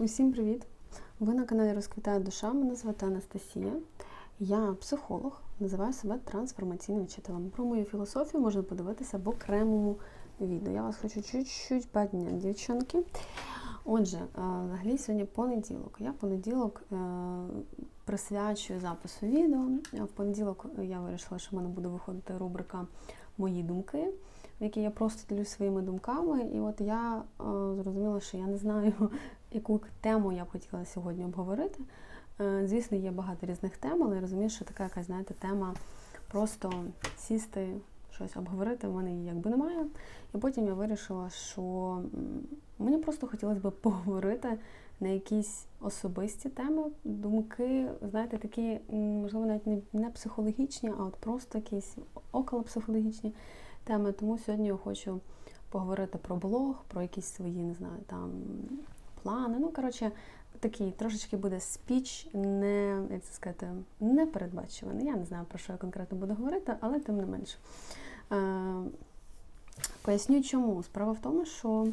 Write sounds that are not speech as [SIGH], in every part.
Усім привіт! Ви на каналі Розквітає душа. Мене звати Анастасія. Я психолог, називаю себе трансформаційним вчителем. Про мою філософію можна подивитися в окремому відео. Я вас хочу чуть-чуть підняти, дівчонки. Отже, е, взагалі сьогодні понеділок. Я понеділок е, присвячую запису відео. В понеділок я вирішила, що в мене буде виходити рубрика Мої думки, в якій я просто ділюсь своїми думками. І от я е, зрозуміла, що я не знаю, яку тему я б хотіла сьогодні обговорити. Е, Звісно, є багато різних тем, але я розумію, що така якась, знаєте, тема просто сісти, щось обговорити, в мене її якби немає. І потім я вирішила, що мені просто хотілося б поговорити на якісь особисті теми, думки, знаєте, такі, можливо, навіть не, психологічні, а от просто якісь околопсихологічні теми. Тому сьогодні я хочу поговорити про блог, про якісь свої, не знаю, там плани. Ну, коротше, такий трошечки буде спіч, не, як це сказати, не передбачуваний. Я не знаю, про що я конкретно буду говорити, але тим не менше. Е, Поясню чому. Справа в тому, що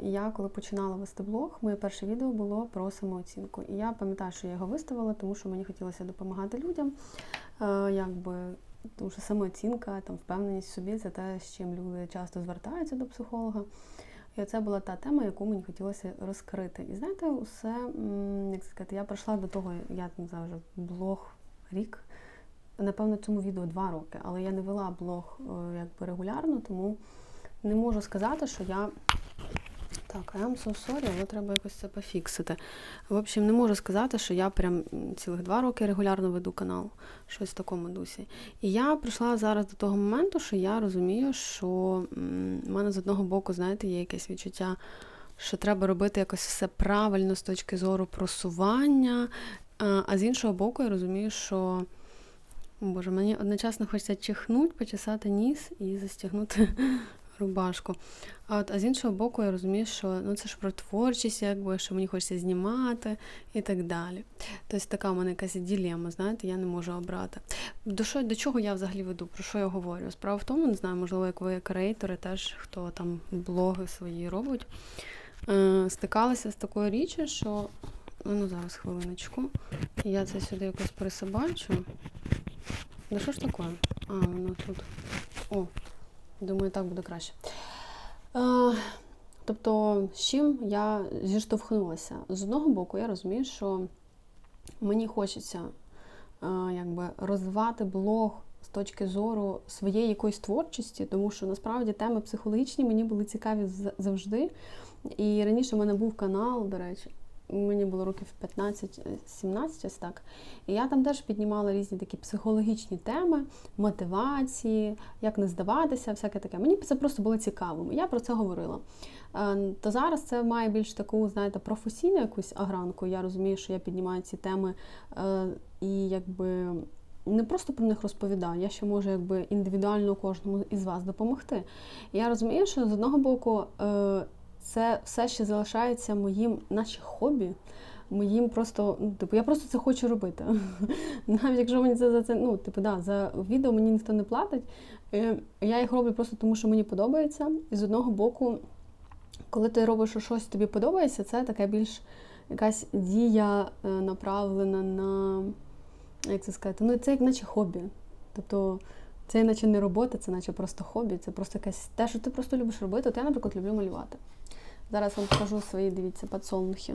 я, коли починала вести блог, моє перше відео було про самооцінку. І я пам'ятаю, що я його виставила, тому що мені хотілося допомагати людям. Е, якби, тому що самооцінка, там, впевненість в собі це те, з чим люди часто звертаються до психолога. І це була та тема, яку мені хотілося розкрити. І знаєте, усе, як сказати, я прийшла до того, я не знаю, вже блог рік. Напевно, цьому відео два роки, але я не вела блог е, якби регулярно, тому не можу сказати, що я. Так, I am so sorry, але треба якось це пофіксити. В общем, не можу сказати, що я прям цілих два роки регулярно веду канал, щось в такому дусі. І я прийшла зараз до того моменту, що я розумію, що в мене з одного боку, знаєте, є якесь відчуття, що треба робити якось все правильно з точки зору просування. А з іншого боку, я розумію, що. Боже, мені одночасно хочеться чихнути, почесати ніс і застягнути рубашку. А от а з іншого боку, я розумію, що ну це ж про творчість, якби що мені хочеться знімати і так далі. Тобто така у мене якась ділема, знаєте, я не можу обрати. До що до чого я взагалі веду? Про що я говорю? Справа в тому, не знаю, можливо, як ви креатори, теж хто там блоги свої робить, е, стикалися з такою річчю, що ну зараз хвилиночку. Я це сюди якось пересобачу. Да що ж таке? А, воно тут. О, думаю, так буде краще. Е, тобто, з чим я зіштовхнулася? З одного боку, я розумію, що мені хочеться е, якби, розвивати блог з точки зору своєї якоїсь творчості, тому що насправді теми психологічні мені були цікаві завжди. І раніше в мене був канал, до речі, мені було років 15-17, ось так. І я там теж піднімала різні такі психологічні теми, мотивації, як не здаватися, всяке таке. Мені це просто було цікаво. Я про це говорила. Е, То зараз це має більш таку, знаєте, професійну якусь агранку. Я розумію, що я піднімаю ці теми е, і якби. Не просто про них розповідаю, я ще можу якби індивідуально кожному із вас допомогти. Я розумію, що з одного боку е, це все ще залишається моїм, наче хобі. Моїм просто, ну, типу, я просто це хочу робити. [LAUGHS] Навіть якщо мені це за це, ну, типу, да, за відео мені ніхто не платить. е, Я їх роблю просто тому, що мені подобається. І з одного боку, коли ти робиш щось тобі подобається, це така більш якась дія е, направлена на, як це сказати, ну це як наче хобі. Тобто це наче не робота, це наче просто хобі, це просто якесь те, що ти просто любиш робити. От я, наприклад, люблю малювати. Зараз вам покажу свої, дивіться, підсолнухи.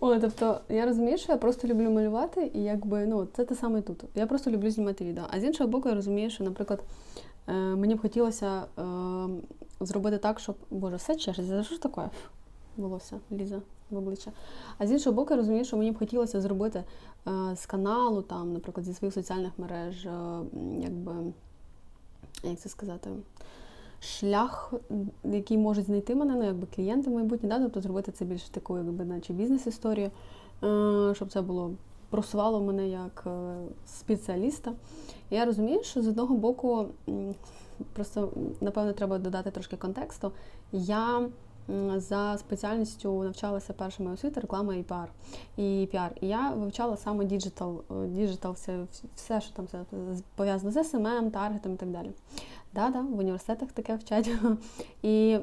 О, тобто я розумію, що я просто люблю малювати, і якби ну це те саме тут. Я просто люблю знімати відео. А з іншого боку, я розумію, що, наприклад, е, мені б хотілося е, зробити так, щоб Боже, все чешеться. За що ж таке? Волосся лізе в обличчя. А з іншого боку, я розумію, що мені б хотілося зробити е, з каналу, там, наприклад, зі своїх соціальних мереж, е, якби, як це сказати, шлях, який можуть знайти мене, ну, якби клієнти майбутні, да? тобто зробити це більш таку, якби, наче бізнес-історію, е, щоб це було просувало мене як спеціаліста. Я розумію, що з одного боку, просто напевно треба додати трошки контексту. Я за спеціальністю навчалася першою моєю освіти реклама і піар. І піар. І я вивчала саме діджитал, е, діджитал, все, все, що там пов'язано з СММ, таргетом і так далі. Да-да, в університетах таке вчать. [LAUGHS] І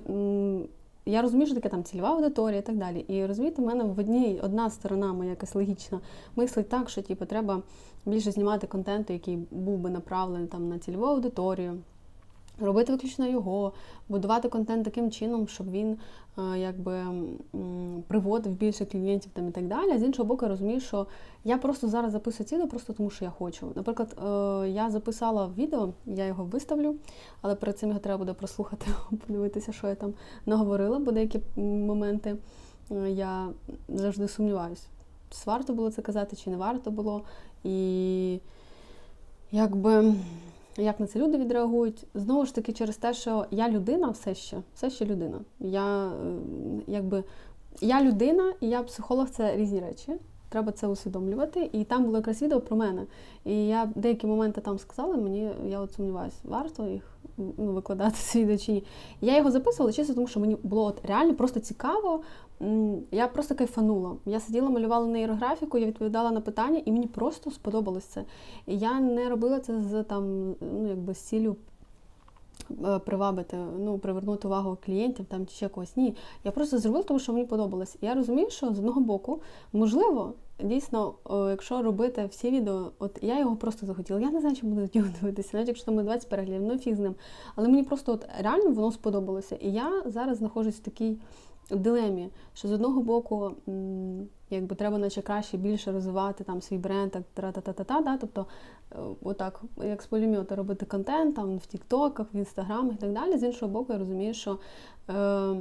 я розумію, що таке там цільова аудиторія і так далі. І розумієте, в мене в одній одна сторона моя якась логічна мислить так, що типу, треба більше знімати контенту, який був би направлений там на цільову аудиторію. Робити виключно його, будувати контент таким чином, щоб він е, якби приводив більше клієнтів там і так далі. З іншого боку, я розумію, що я просто зараз записую ці відео просто тому, що я хочу. Наприклад, е, я записала відео, я його виставлю, але перед цим його треба буде прослухати, [LAUGHS] подивитися, що я там наговорила, бо деякі моменти е, я завжди сумніваюся, варто було це казати, чи не варто було. І якби. Як на це люди відреагують? Знову ж таки, через те, що я людина все ще, все ще людина. Я е, якби я людина і я психолог це різні речі. Треба це усвідомлювати. І там було якраз відео про мене. І я деякі моменти там сказала, мені я от сумніваюся, варто їх ну, викладати відео чи ні. Я його записувала чисто, тому що мені було от реально просто цікаво. Я просто кайфанула. Я сиділа, малювала нейрографіку, я відповідала на питання, і мені просто сподобалось це. І я не робила це з там, ну якби з цілю привабити, ну, привернути увагу клієнтів там чи ще когось. Ні. Я просто зробила, тому що мені подобалось. Я розумію, що з одного боку, можливо, дійсно, якщо робити всі відео, от я його просто захотіла. Я не знаю, чи буду [LAUGHS] дивитися, навіть якщо там 20 переглядів, ну фіг з ним. Але мені просто от реально воно сподобалося. І я зараз знаходжусь в такій дилемі, що з одного боку, якби треба наче краще більше розвивати там свій бренд, так та-та-та-та-та, да? тобто е, отак, як з пулемета робити контент там в Тіктоках, в інстаграмах і так далі. З іншого боку, я розумію, що е,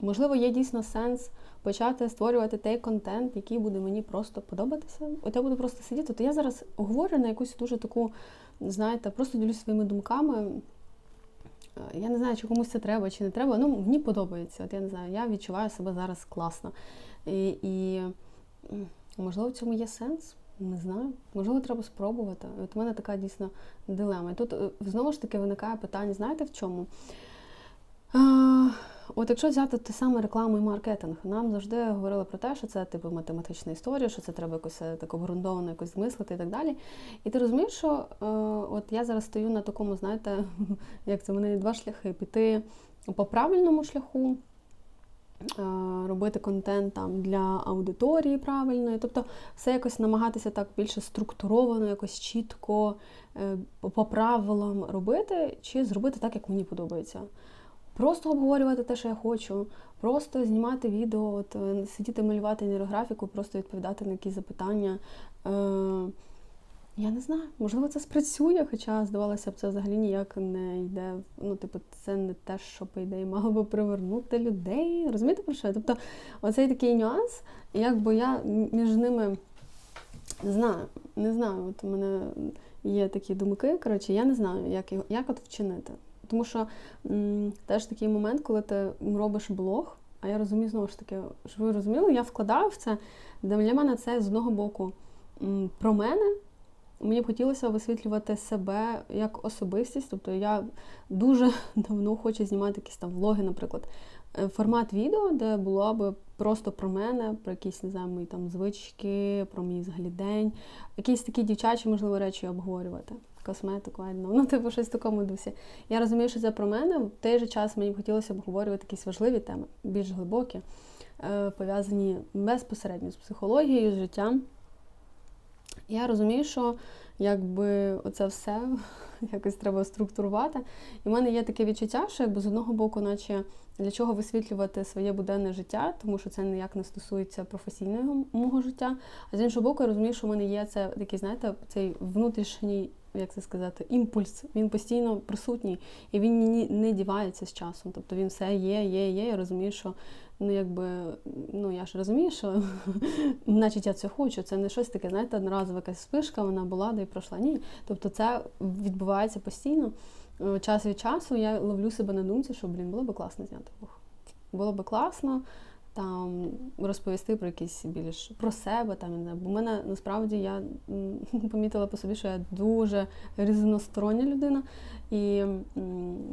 можливо є дійсно сенс. Почати створювати той контент, який буде мені просто подобатися. От я буду просто сидіти. То я зараз говорю на якусь дуже таку, знаєте, просто ділюсь своїми думками. Я не знаю, чи комусь це треба, чи не треба. Ну, мені подобається. От я не знаю, я відчуваю себе зараз класно. І, і можливо, в цьому є сенс. Не знаю, можливо, треба спробувати. От у мене така дійсно дилема. І тут е, знову ж таки виникає питання, знаєте в чому? От якщо взяти те саме рекламу і маркетинг, нам завжди говорили про те, що це типу математична історія, що це треба якось е, так обґрунтовано якось змислити і так далі. І ти розумієш, що е, от я зараз стою на такому, знаєте, [LAUGHS] як це в мене два шляхи: піти по правильному шляху. Е, робити контент там для аудиторії правильної, тобто все якось намагатися так більше структуровано, якось чітко, е, по правилам робити, чи зробити так, як мені подобається. Просто обговорювати те, що я хочу, просто знімати відео, от, е, сидіти малювати нейрографіку, просто відповідати на якісь запитання. Е, Я не знаю, можливо, це спрацює, хоча, здавалося б, це взагалі ніяк не йде. Ну, типу, це не те, що, по ідеї, мало би привернути людей. Розумієте про що? Тобто, оцей такий нюанс, якби я між ними не знаю, не знаю. От у мене є такі думки. Коротше, я не знаю, як його як от вчинити. Тому що м, теж такий момент, коли ти робиш блог, а я розумію, знову ж таки, що ви розуміли, я вкладаю в це, для мене це з одного боку м, про мене. Мені б хотілося висвітлювати себе як особистість. Тобто я дуже [LAUGHS] давно хочу знімати якісь там влоги, наприклад. Е, формат відео, де було б просто про мене, про якісь не знаю, мої там звички, про мій взагалі день, якісь такі дівчачі, можливо, речі обговорювати косметику, ну, типу, щось в такому дусі. Я розумію, що це про мене. В той же час мені б хотілося обговорювати якісь важливі теми, більш глибокі, е, пов'язані безпосередньо з психологією, з життям. Я розумію, що якби оце все [LAUGHS] якось треба структурувати. І в мене є таке відчуття, що якби з одного боку, наче для чого висвітлювати своє буденне життя, тому що це ніяк не стосується професійного мого життя. А з іншого боку, я розумію, що в мене є це такий, знаєте, цей внутрішній як це сказати, імпульс, він постійно присутній, і він не дівається з часом. Тобто він все є, є, є. Я розумію, що ну якби ну я ж розумію, що [LAUGHS] значить я це хочу. Це не щось таке, знаєте, одноразова якась спишка, вона була да і пройшла. Ні. Тобто це відбувається постійно. Е, час від часу я ловлю себе на думці, що блін, було би класно зняти. Було би класно там розповісти про якісь більш про себе. Там Бо в мене насправді я [LAUGHS] помітила по собі, що я дуже різностороння людина, і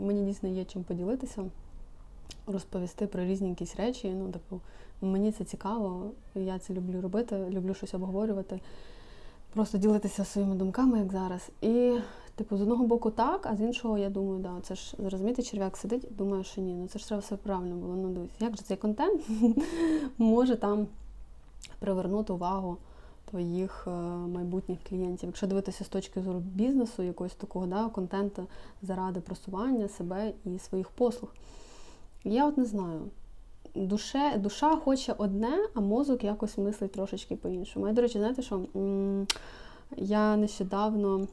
мені дійсно є чим поділитися, розповісти про різні якісь речі. Ну, типу, мені це цікаво, я це люблю робити, люблю щось обговорювати, просто ділитися своїми думками, як зараз. І Типу, з одного боку так, а з іншого я думаю, да, це ж розумієте, черв'як сидить, думаю, що ні, ну це ж треба все правильно було. Ну дивись, як же цей контент [LAUGHS] може там привернути увагу твоїх е, майбутніх клієнтів. Якщо дивитися з точки зору бізнесу, якогось такого да, контенту заради просування себе і своїх послуг. Я от не знаю. Душе, Душа хоче одне, а мозок якось мислить трошечки по-іншому. Я, до речі, знаєте що? Я нещодавно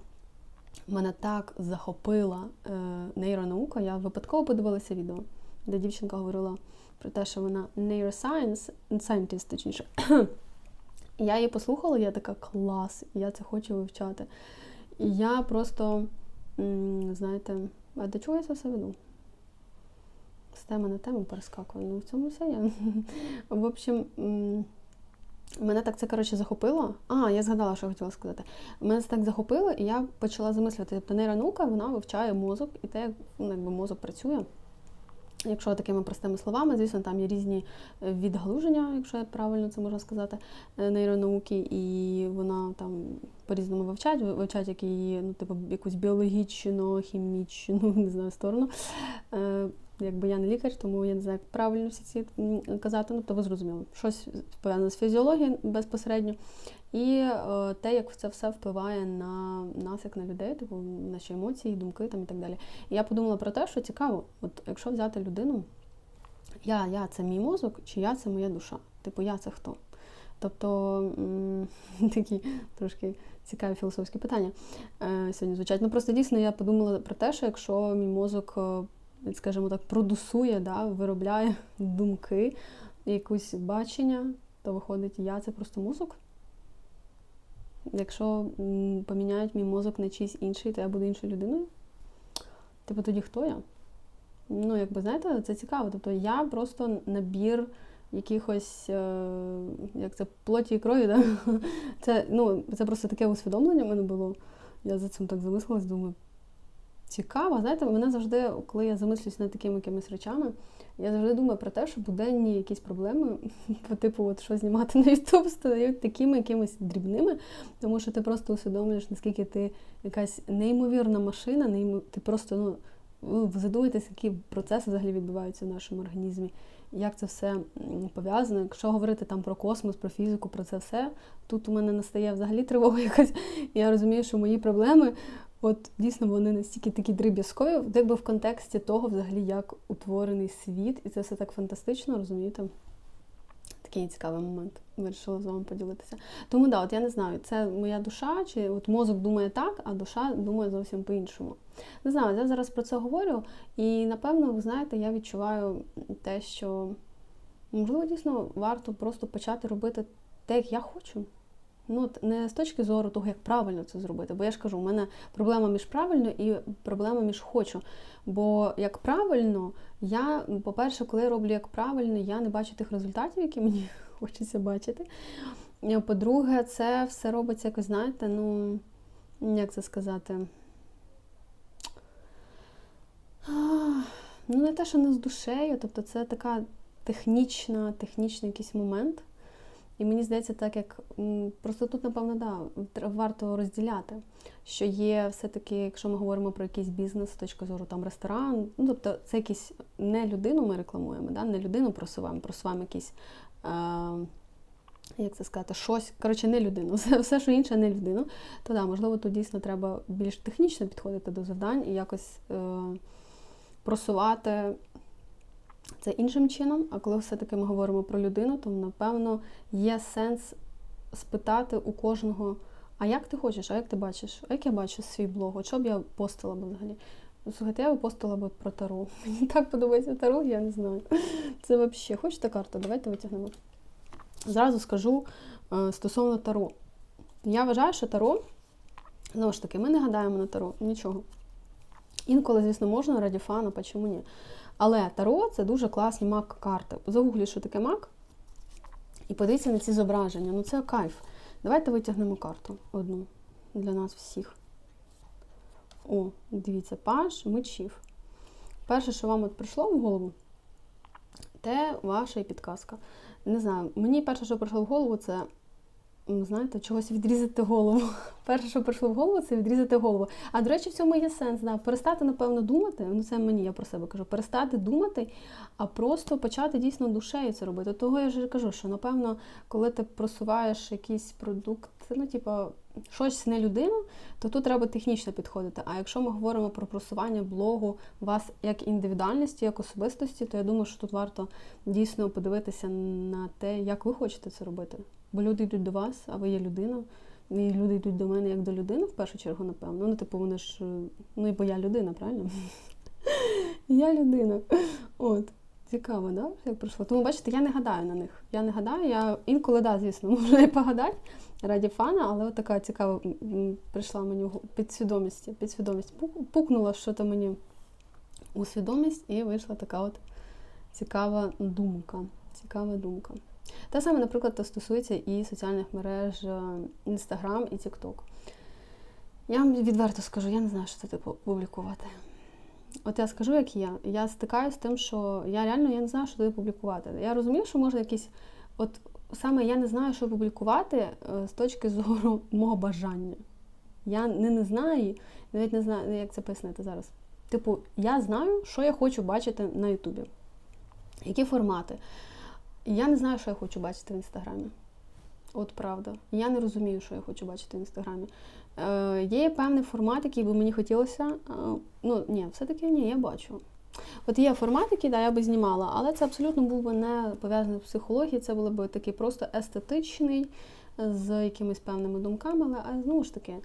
мене так захопила е, нейронаука, я випадково подивилася відео, де дівчинка говорила про те, що вона neuroscience, scientist, точніше. Я її послухала, я така клас, я це хочу вивчати. І я просто, знаєте, а до чого я це все веду? З теми на тему перескакую. Ну, в цьому все я. [LAUGHS] В общем, мене так це коротше захопило. А, я згадала, що хотіла сказати. Мене це так захопило, і я почала замислювати. Тобто нейронаука, вона вивчає мозок і те, як ну, якби мозок працює. Якщо такими простими словами, звісно, там є різні е, відгалуження, якщо я правильно це можна сказати, е, нейронауки, і вона там по-різному вивчать, вивчать як її, ну, типу, якусь біологічну, хімічну, [LAUGHS] не знаю, сторону. Якби я не лікар, тому я не знаю, як правильно всі ці казати, ну, то ви зрозуміли. Щось пов'язане з фізіологією безпосередньо. І е, те, як це все впливає на нас, як на людей, типу наші емоції, думки там і так далі. І я подумала про те, що цікаво, от якщо взяти людину, я я це мій мозок, чи я це моя душа? Типу, я це хто? Тобто [LAUGHS] такі трошки цікаві філософські питання е, сьогодні звучать. Ну просто дійсно я подумала про те, що якщо мій мозок, е, скажімо так, продусує, да, виробляє [LAUGHS] думки, якусь бачення, то виходить, я це просто мозок. Якщо поміняють мій мозок на чийсь інший, то я буду іншою людиною. Типу тоді хто я? Ну, якби знаєте, це цікаво. Тобто я просто набір якихось, е, як це, плоті і крові, да? [LAUGHS] Це ну, це просто таке усвідомлення в мене було. Я за цим так замислилась, думаю, цікаво. Знаєте, мене завжди, коли я замислюсь над такими якимись речами, я завжди думаю про те, що буденні якісь проблеми, [LAUGHS] по типу, от що знімати на YouTube, стають такими якимись дрібними, тому що ти просто усвідомлюєш, наскільки ти якась неймовірна машина, неймо... ти просто ну, ви які процеси взагалі відбуваються в нашому організмі, як це все пов'язано. Якщо говорити там про космос, про фізику, про це все, тут у мене настає взагалі тривога [LAUGHS] якась. Я розумію, що мої проблеми От дійсно вони настільки такі дріб'язкові, якби в контексті того, взагалі, як утворений світ, і це все так фантастично, розумієте? Такий цікавий момент. Вирішила з вами поділитися. Тому да, от я не знаю, це моя душа, чи от мозок думає так, а душа думає зовсім по-іншому. Не знаю, я зараз про це говорю, і напевно, ви знаєте, я відчуваю те, що можливо дійсно варто просто почати робити те, як я хочу. Ну, не з точки зору того, як правильно це зробити. Бо я ж кажу, у мене проблема між правильно і проблема між хочу. Бо як правильно, я, по-перше, коли я роблю як правильно, я не бачу тих результатів, які мені [LAUGHS] хочеться бачити. По-друге, це все робиться якось, знаєте, ну, як це сказати? Ну, не те, що не з душею, тобто це така технічна, технічний якийсь момент. І мені здається, так як просто тут, напевно, да, варто розділяти, що є все-таки, якщо ми говоримо про якийсь бізнес з точки зору там ресторан, ну тобто це якісь не людину ми рекламуємо, да, не людину просуваємо, просуваємо якісь. Е, як це сказати, щось, коротше, не людину, [LAUGHS] все, все, що інше, не людину, то да, можливо, тут дійсно треба більш технічно підходити до завдань і якось е, просувати це іншим чином. А коли все-таки ми говоримо про людину, то напевно є сенс спитати у кожного, а як ти хочеш, а як ти бачиш, а як я бачу свій блог, от що б я постила б взагалі. Слухайте, я би постила б про Таро. [LAUGHS] Мені так подобається Таро, я не знаю. Це взагалі, хочете карту? Давайте витягнемо. Зразу скажу е, стосовно Таро. Я вважаю, що Таро, знову ж таки, ми не гадаємо на Таро, нічого. Інколи, звісно, можна раді фана, чому ні. Але Таро це дуже класні мак-карти. Загуглі, що таке мак, і подивіться на ці зображення. Ну це кайф. Давайте витягнемо карту одну для нас всіх. О, дивіться, паш мечів. Перше, що вам от прийшло в голову, те ваша підказка. Не знаю, мені перше, що прийшло в голову, це знаєте, чогось відрізати голову. [LAUGHS] Перше, що прийшло в голову, це відрізати голову. А до речі, в цьому є сенс. Да. Перестати, напевно, думати. Ну, це мені, я про себе кажу, перестати думати, а просто почати дійсно душею це робити. Того я ж кажу, що напевно, коли ти просуваєш якийсь продукт, ну, типу, щось не людину, то тут треба технічно підходити. А якщо ми говоримо про просування блогу вас як індивідуальності, як особистості, то я думаю, що тут варто дійсно подивитися на те, як ви хочете це робити. Бо люди йдуть до вас, а ви є людина. І люди йдуть до мене як до людини, в першу чергу, напевно. Ну, типу, вони ж. Ну, бо я людина, правильно? [LAUGHS] Я людина. От. Цікаво, да? Як пройшло. Тому бачите, я не гадаю на них. Я не гадаю, я інколи, да, звісно, [LAUGHS] можу і погадати раді фана, але от така цікава прийшла мені підсвідомість. Підсвідомість пукнула що-то мені у свідомість, і вийшла така от цікава думка. Цікава думка. Те саме, наприклад, то стосується і соціальних мереж Instagram і TikTok. Я вам відверто скажу, я не знаю, що це типу публікувати. От я скажу, як є. Я стикаюся з тим, що я реально я не знаю, що туди публікувати. Я розумію, що можна якісь. От саме я не знаю, що публікувати е, з точки зору мого бажання. Я не, не знаю, навіть не знаю, як це пояснити зараз. Типу, я знаю, що я хочу бачити на Ютубі. Які формати. Я не знаю, що я хочу бачити в інстаграмі. От правда. Я не розумію, що я хочу бачити в інстаграмі. Е, є певний формат, який би мені хотілося. Е, ну, ні, все-таки ні, я бачу. От є формат, який да, я би знімала, але це абсолютно був би не пов'язаний з психологією, це було б такий просто естетичний, з якимись певними думками, але знову ж таки.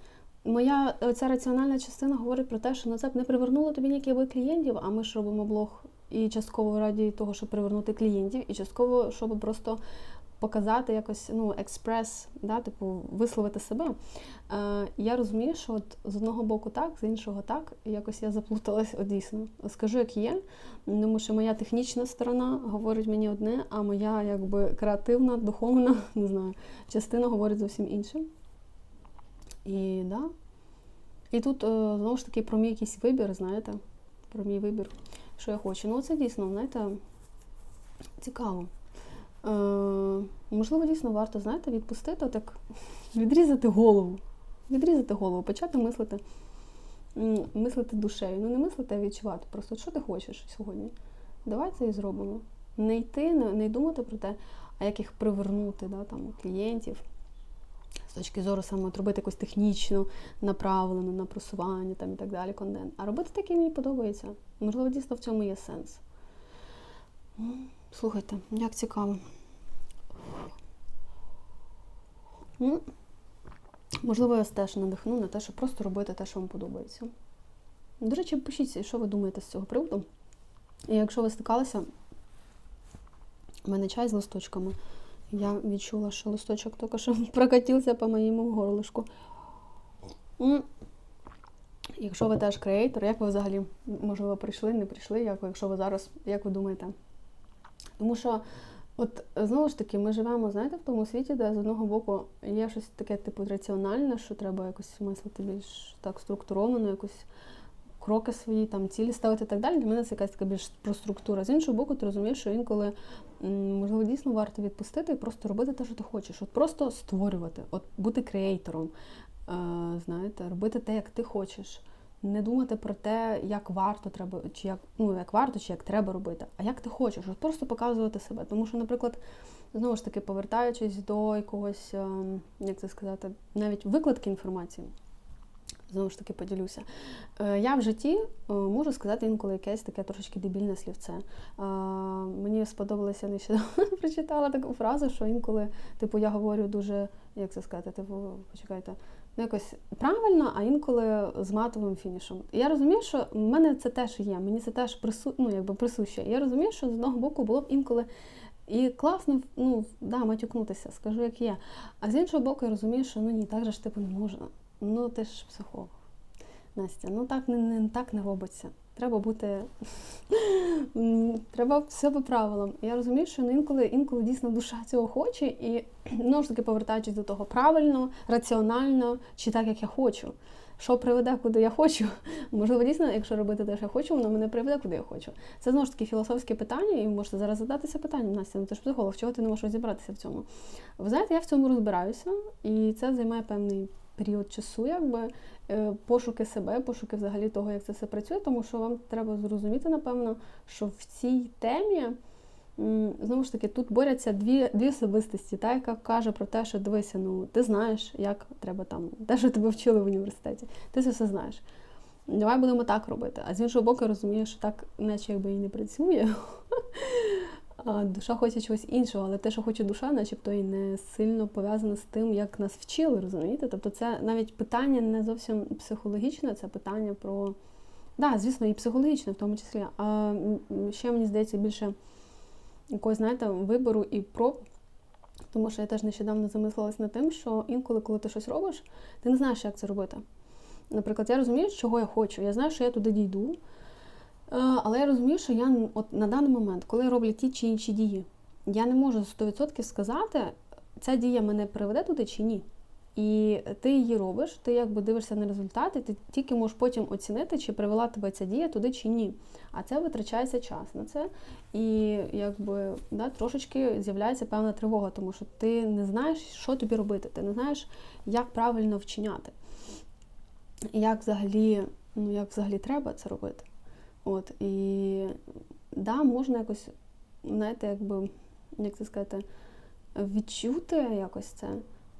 Моя ця раціональна частина говорить про те, що на це б не привернуло тобі ніяких клієнтів, а ми ж робимо блог і частково раді того, щоб привернути клієнтів, і частково, щоб просто показати якось ну, експрес, да, типу, висловити себе. Е, я розумію, що от з одного боку так, з іншого так. Якось я заплуталась от дійсно. Скажу, як є, тому що моя технічна сторона говорить мені одне, а моя якби креативна, духовна, [LAUGHS] не знаю, частина говорить зовсім інше. І да. І тут е, знову ж таки про мій якийсь вибір, знаєте, про мій вибір, що я хочу. Ну, це дійсно, знаєте, цікаво. Е, можливо, дійсно варто, знаєте, відпустити, так, відрізати голову. Відрізати голову, почати мислити, мислити душею. Ну, не мислити, а відчувати. Просто що ти хочеш сьогодні? Давай це і зробимо. Не йти, не, не думати про те, а як їх привернути, да, там, клієнтів. З точки зору саме от робити якусь технічну, направлену на просування там, і так далі контент. А робити так, як мені подобається. Можливо, дійсно в цьому є сенс. Слухайте, як цікаво. Можливо, я вас теж надихну на те, щоб просто робити те, що вам подобається. До речі, пишіть, що ви думаєте з цього приводу. І якщо ви стикалися, у мене чай з листочками. Я відчула, що листочок тільки що [LAUGHS] прокатився по моєму горлишку. Якщо ви теж креатор, як ви взагалі, можливо, прийшли, не прийшли, як ви, якщо ви зараз, як ви думаєте? Тому що, от знову ж таки, ми живемо, знаєте, в тому світі, де з одного боку є щось таке, типу, раціональне, що треба якось мислити більш так структуровано, якось кроки свої, там, цілі ставити і так далі. Для мене це якась така більш про структура. З іншого боку, ти розумієш, що інколи можливо дійсно варто відпустити і просто робити те, що ти хочеш. От просто створювати, от бути креатором, е, знаєте, робити те, як ти хочеш. Не думати про те, як варто треба, чи як ну як варто, чи як треба робити, а як ти хочеш, от просто показувати себе. Тому що, наприклад, знову ж таки, повертаючись до якогось, ем, як це сказати, навіть викладки інформації, знову ж таки поділюся. Е, Я в житті е, можу сказати інколи якесь таке трошечки дебільне слівце. Е, Мені сподобалося нещодавно [LAUGHS] прочитала таку фразу, що інколи, типу, я говорю дуже, як це сказати, типу, почекайте, ну якось правильно, а інколи з матовим фінішем. І я розумію, що в мене це теж є, мені це теж прису... ну, якби присуще. Я розумію, що з одного боку було б інколи. І класно, ну, да, матюкнутися, скажу, як є. А з іншого боку, я розумію, що ну ні, так же ж типу не можна. Ну, ти ж психолог. Настя, ну так не, не так не робиться. Треба бути. [LAUGHS] Треба все по правилам. Я розумію, що ну, інколи, інколи дійсно душа цього хоче, і [CLEARS THROAT] знову ж таки повертаючись до того правильно, раціонально, чи так, як я хочу. що приведе, куди я хочу. [LAUGHS] Можливо, дійсно, якщо робити те, що я хочу, воно мене приведе, куди я хочу. Це знову ж таки філософське питання, і можете зараз задатися питанням, Настя, ну ти ж психолог, чого ти не можеш розібратися в цьому? Ви знаєте, я в цьому розбираюся, і це займає певний період часу, якби е, пошуки себе, пошуки взагалі того, як це все працює, тому що вам треба зрозуміти, напевно, що в цій темі. Знову ж таки, тут борються дві дві особистості, та, яка каже про те, що дивися, ну ти знаєш, як треба там, те, що тебе вчили в університеті, ти це все знаєш. Давай будемо так робити. А з іншого боку, розумію, що так, наче якби і не працює. [LAUGHS] Душа хоче чогось іншого, але те, що хоче душа, начебто і не сильно пов'язано з тим, як нас вчили, розумієте? Тобто це навіть питання не зовсім психологічне, це питання про. Да, звісно, і психологічне в тому числі. А ще мені здається більше якогось, знаєте, вибору і проб. Тому що я теж нещодавно замислилась над тим, що інколи, коли ти щось робиш, ти не знаєш, як це робити. Наприклад, я розумію, чого я хочу. Я знаю, що я туди дійду. Але я розумію, що я от на даний момент, коли роблю ті чи інші дії, я не можу 100% сказати, ця дія мене приведе туди чи ні. І ти її робиш, ти якби дивишся на результати, ти тільки можеш потім оцінити, чи привела тебе ця дія туди чи ні. А це витрачається час на це. І якби да, трошечки з'являється певна тривога, тому що ти не знаєш, що тобі робити, ти не знаєш, як правильно вчиняти, як взагалі, ну як взагалі треба це робити. От, І да, можна якось, знаєте, якби, як це сказати, відчути якось це.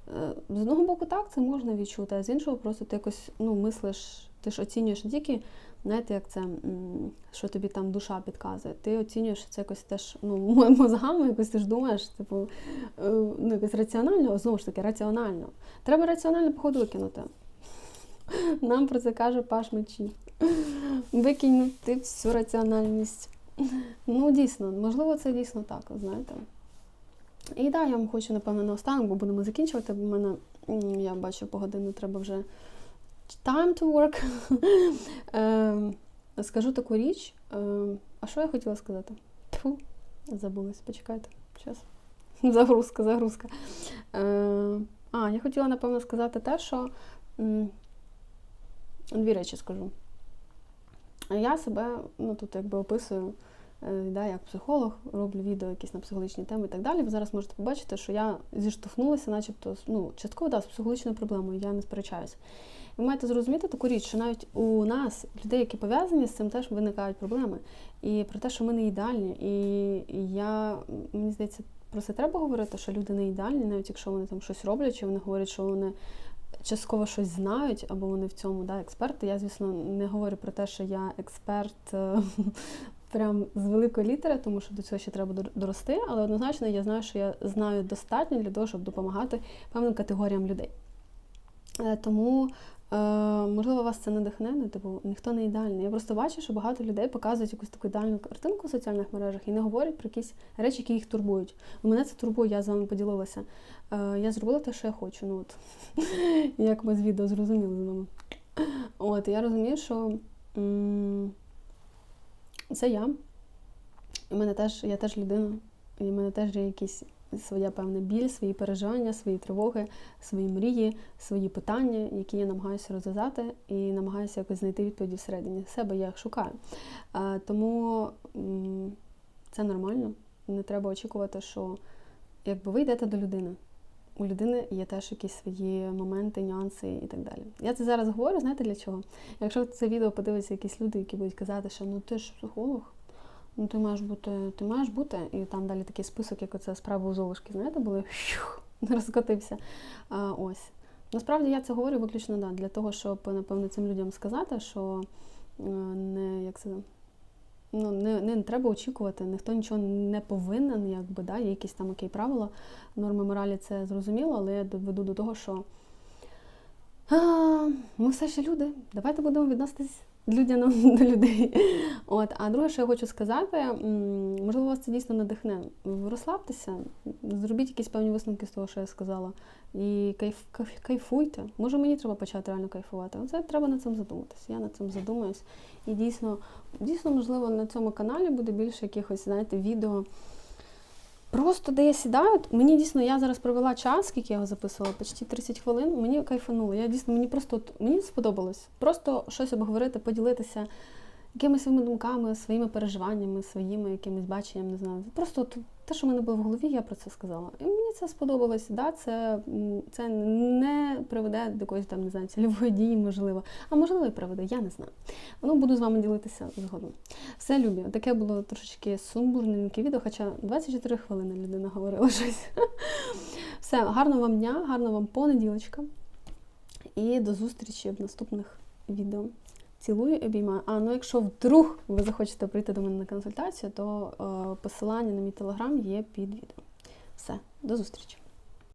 Е, з одного боку, так, це можна відчути, а з іншого, просто ти якось ну, мислиш, ти ж оцінюєш не тільки, знаєте, як це, що тобі там душа підказує. Ти оцінюєш це якось теж ну, [LAUGHS] мозгами, якось ти ж думаєш, типу, е, ну, якось раціонально, знову ж таки, раціонально. Треба раціонально, походу, викинути. Нам про це каже Паш Мечі. Викинути всю раціональність. Ну, дійсно, можливо, це дійсно так, знаєте. І так, я вам хочу, напевно, наостанок, бо будемо закінчувати, бо в мене, я бачу, по годину треба вже time to work. [LAUGHS] е, скажу таку річ. Е, а що я хотіла сказати? Фу, забулась, почекайте. Зараз. [LAUGHS] Загрузка, загрузка. Е, а, я хотіла, напевно, сказати те, що дві речі скажу. Я себе ну, тут якби описую. Е, да, як психолог, роблю відео якісь на психологічні теми і так далі. Ви зараз можете побачити, що я зіштовхнулася, начебто, ну, частково да, з психологічною проблемою, я не сперечаюся. Ви маєте зрозуміти таку річ, що навіть у нас, людей, які пов'язані з цим, теж виникають проблеми. І про те, що ми не ідеальні. І я, мені здається, про це треба говорити, що люди не ідеальні, навіть якщо вони там щось роблять, чи вони говорять, що вони. Частково щось знають, або вони в цьому да, експерти. Я, звісно, не говорю про те, що я експерт е, [LAUGHS] прям з великої літери, тому що до цього ще треба дорости, але однозначно я знаю, що я знаю достатньо для того, щоб допомагати певним категоріям людей. Е, тому, можливо, вас це надихне, ну, типу, ніхто не ідеальний. Я просто бачу, що багато людей показують якусь таку ідеальну картинку в соціальних мережах і не говорять про якісь речі, які їх турбують. Мене це турбує, я з вами поділилася. Е, я зробила те, що я хочу. Ну, от, [LAUGHS] Як ми з відео зрозуміли з вами. От, я розумію, що. Це я. І мене теж, Я теж людина, і в мене теж є якісь своя певна біль, свої переживання, свої тривоги, свої мрії, свої питання, які я намагаюся розв'язати і намагаюся якось знайти відповіді всередині себе, я їх шукаю. Тому це нормально. Не треба очікувати, що якби ви йдете до людини у людини є теж якісь свої моменти, нюанси і так далі. Я це зараз говорю, знаєте для чого? Якщо це відео подивиться якісь люди, які будуть казати, що ну ти ж психолог, ну ти маєш бути, ти маєш бути, і там далі такий список, як оце справа у Золушки, знаєте, були [LAUGHS] розкотився. А, Ось. Насправді я це говорю виключно да, для того, щоб, напевно, цим людям сказати, що е, не як це ну, не не треба очікувати, ніхто нічого не повинен, якби, да, є якісь там окей правила, норми моралі це зрозуміло, але я доведу до того, що а, ми все ще люди. Давайте будемо відноситись людяно [LAUGHS] до людей. От, А друге, що я хочу сказати, можливо, вас це дійсно надихне. Розслабтеся, зробіть якісь певні висновки з того, що я сказала. І кайф, кайфуйте. Може, мені треба почати реально кайфувати. Це треба над цим задуматися. Я над цим задумаюсь. І дійсно, дійсно, можливо, на цьому каналі буде більше якихось, знаєте, відео. Про Просто де я сідаю, мені дійсно я зараз провела час, скільки я його записувала, почти 30 хвилин. Мені кайфануло. Я дійсно мені просто мені сподобалось. Просто щось обговорити, поділитися якимись своїми думками, своїми переживаннями, своїми якимись баченням, не знаю. Просто те, що в мене було в голові, я про це сказала. І мені це сподобалось. Да, це, це не приведе до якоїсь там, не знаю, цільової дії, можливо. А можливо, і приведе, я не знаю. Ну, буду з вами ділитися згодом. Все, любі, таке було трошечки сумбурненьке відео, хоча 24 хвилини людина говорила щось. [LAUGHS] Все, гарного вам дня, гарного вам понеділочка. І до зустрічі в наступних відео. Цілую і обіймаю. А ну якщо вдруг ви захочете прийти до мене на консультацію, то е, посилання на мій телеграм є під відео. Все, до зустрічі!